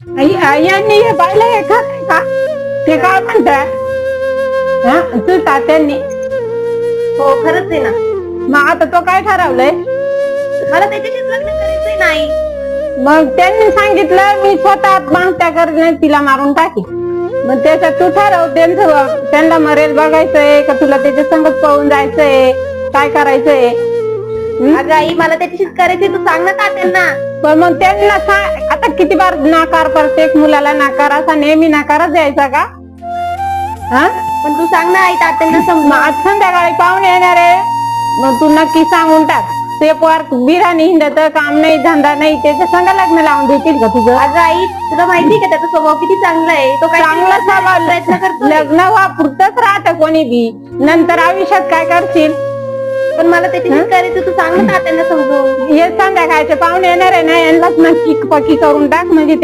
आई- आई- यांनी हे पाहिलं हे का का? ते काय म्हणतात हा तू तात्यांनी. हो खरंच आहे ना. मग आता तो काय ठरवलंय? मला त्याच्याशीच लग्न करायचंय नाही मग त्यांनी सांगितलं मी स्वतः आत्महत्या करणे तिला मारून टाकी. मग त्याच्यात तू ठरव त्यांचं त्यांना मरेल बघायचंय का तुला त्याच्या संगत पळून जायचंय? काय करायचंय? अगं आई मला त्याच्याशीच करायचंय तू सांग ना? तात्यांना पण मग त्यांना सांग आता किती बार नाकार प्रत्येक मुलाला नाकार असा नेहमी नाकारच द्यायचा का? हा? पण तू सांग ना आई तात्यांना मग समजा आज संध्याकाळी पाहुणे येणार आहे. मग तू नक्की सांगून टाक. ते पोर बिराणी हिंडत काम नाही धंदा नाही त्याच्या संग लग्न लावून देतील का तुझं? अगं आई तुला माहितीये का त्याचा स्वभाव किती चांगला आहे? तो काय चांगला स्वभाव. प्रयत्न करतो लग्न व्हा पुरतच राहतं कोणी बी. नंतर आयुष्यात काय करशील? पण मला त्याच्याशीच करायचं तू सांग ना तात्यांना समजून हे संध्याकाळचे पाहुणे येणार आहे ना यांनाच नक्की पक्की करून टाक म्हणजे ते